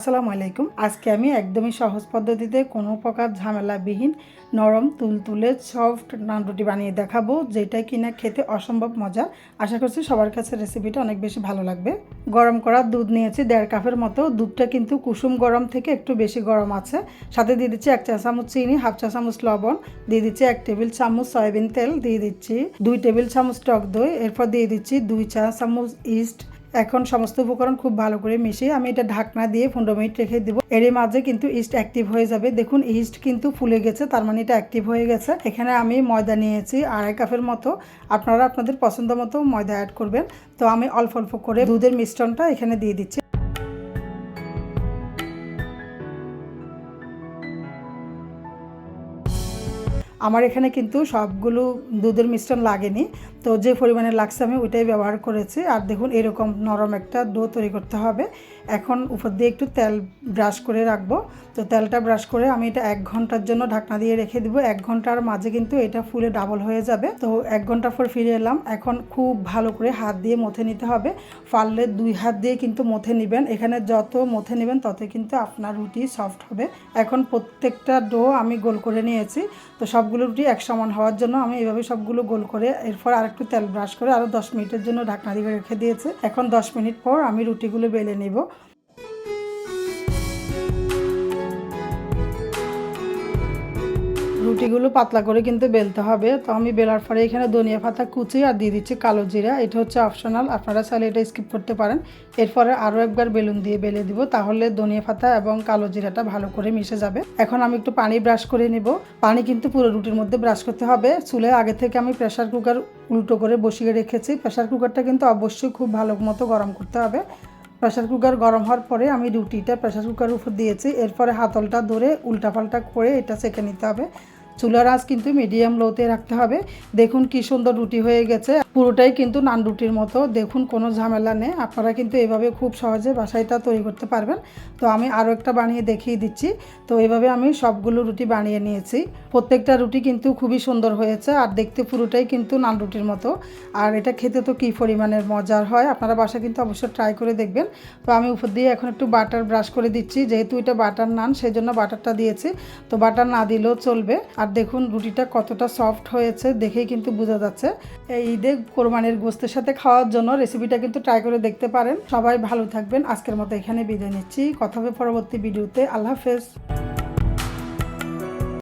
আসসালামু আলাইকুম। আজকে আমি একদমই সহজ পদ্ধতিতে কোনো প্রকার ঝামেলাবিহীন নরম তুলতুলে সফট নান রুটি বানিয়ে দেখাবো, যেটা কিনা খেতে অসম্ভব মজা আশা করছি সবার কাছে রেসিপিটা অনেক বেশি ভালো লাগবে। গরম করা দুধ নিয়েছি, দেড় কাপের মতো। দুধটা কিন্তু কুসুম গরম থেকে একটু বেশি গরম আছে। সাথে দিয়ে দিচ্ছি এক চা চামচ চিনি, হাফ চা চামচ লবণ। দিয়ে দিচ্ছি এক টেবিল চামচ সয়াবিন তেল, দিয়ে দিচ্ছি দুই টেবিল চামচ টক দই। এরপর দিয়ে দিচ্ছি দুই চা চামচ ইস্ট এখন সমস্ত উপকরণ খুব ভালো করে মিশিয়ে আমি এটা ঢাকনা দিয়ে পনেরো মিনিট রেখে দিব। এর মাঝে কিন্তু ইস্ট অ্যাক্টিভ হয়ে যাবে। দেখুন, ইস্ট কিন্তু ফুলে গেছে, তার মানে এটা অ্যাক্টিভ হয়ে গেছে। এখানে আমি ময়দা নিয়েছি আড়াই কাপের মতো। আপনারা আপনাদের পছন্দ মতো ময়দা অ্যাড করবেন। তো আমি অল্প অল্প করে দুধের মিশ্রণটা এখানে দিয়ে দিচ্ছি। আমার এখানে কিন্তু সবগুলো দুধের মিশ্রণ লাগেনি। তো যে পরিমাণে লাগছে আমি ওইটাই ব্যবহার করেছি। আর দেখুন, এরকম নরম একটা ডো তৈরি করতে হবে। এখন উপর দিয়ে একটু তেল ব্রাশ করে রাখব। তো তেলটা ব্রাশ করে আমি এটা এক ঘণ্টার জন্য ঢাকনা দিয়ে রেখে দিব। এক ঘণ্টার মাঝে কিন্তু এটা ফুলে ডাবল হয়ে যাবে। তো এক ঘণ্টা পর ফিরে এলাম। এখন খুব ভালো করে হাত দিয়ে মথে নিতে হবে। পারলে দুই হাত দিয়ে কিন্তু মথে নেবেন। এখানে যত মথে নেবেন তত কিন্তু আপনার রুটি সফট হবে। এখন প্রত্যেকটা ডো আমি গোল করে নিয়েছি। তো সবগুলো রুটি এক সমান হওয়ার জন্য আমি এভাবে সবগুলো গোল করে এরপর আর একটু তেল ব্রাশ করে আরও দশ মিনিটের জন্য ঢাকনা দিয়ে রেখে দিয়েছে। এখন দশ মিনিট পর আমি রুটিগুলো বেলে নিব। রুটিগুলো পাতলা করে কিন্তু বেলতে হবে। তো আমি বেলার পরে এখানে ধনিয়া পাতা কুচি আর দিয়ে দিচ্ছি কালো জিরা। এটা হচ্ছে অপশনাল আপনারা চাইলে এটা স্কিপ করতে পারেন। এরপরে আরও একবার বেলুন দিয়ে বেলে দিব, তাহলে ধনিয়া পাতা এবং কালো জিরাটা ভালো করে মিশে যাবে। এখন আমি একটু পানি ব্রাশ করে নিব। পানি কিন্তু পুরো রুটির মধ্যে ব্রাশ করতে হবে। চুলে আগে থেকে আমি প্রেশার কুকার উল্টো করে বসিয়ে রেখেছি। প্রেশার কুকারটা কিন্তু অবশ্যই খুব ভালো মতো গরম করতে হবে। প্রেশার কুকার গরম হওয়ার পরে আমি রুটিটা প্রেশার কুকারের উপর দিয়েছি। এরপরে হাতলটা ধরে উল্টাপাল্টা করে এটা সেঁকে নিতে হবে। চুলার আঁচ কিন্তু মিডিয়াম লোতে রাখতে হবে। দেখুন কি সুন্দর রুটি হয়ে গেছে। পুরোটাই কিন্তু নান রুটির মতো। দেখুন কোনো ঝামেলা নেই। আপনারা কিন্তু এভাবে খুব সহজে বাসায়টা তৈরি করতে পারবেন। তো আমি আরও একটা বানিয়ে দেখিয়ে দিচ্ছি। তো এভাবে আমি সবগুলো রুটি বানিয়ে নিয়েছি। প্রত্যেকটা রুটি কিন্তু খুবই সুন্দর হয়েছে আর দেখতে পুরোটাই কিন্তু নান রুটির মতো। আর এটা খেতে তো কী পরিমাণের মজার হয়, আপনারা বাসা কিন্তু অবশ্যই ট্রাই করে দেখবেন। তো আমি উপর দিয়ে এখন একটু বাটার ব্রাশ করে দিচ্ছি। যেহেতু এটা বাটার নান সেই জন্য বাটারটা দিয়েছি। তো বাটার না দিলেও চলবে। আর দেখুন, রুটিটা কতটা সফট হয়েছে দেখেই কিন্তু বোঝা যাচ্ছে। এই ঈদে কোরবানির গোস্তের সাথে খাওয়ার জন্য রেসিপিটা কিন্তু ট্রাই করে দেখতে পারেন। সবাই ভালো থাকবেন। আজকের মতো এখানে বিদায় নিচ্ছি। কথা হবে পরবর্তী ভিডিওতে। আল্লাহ হাফেজ।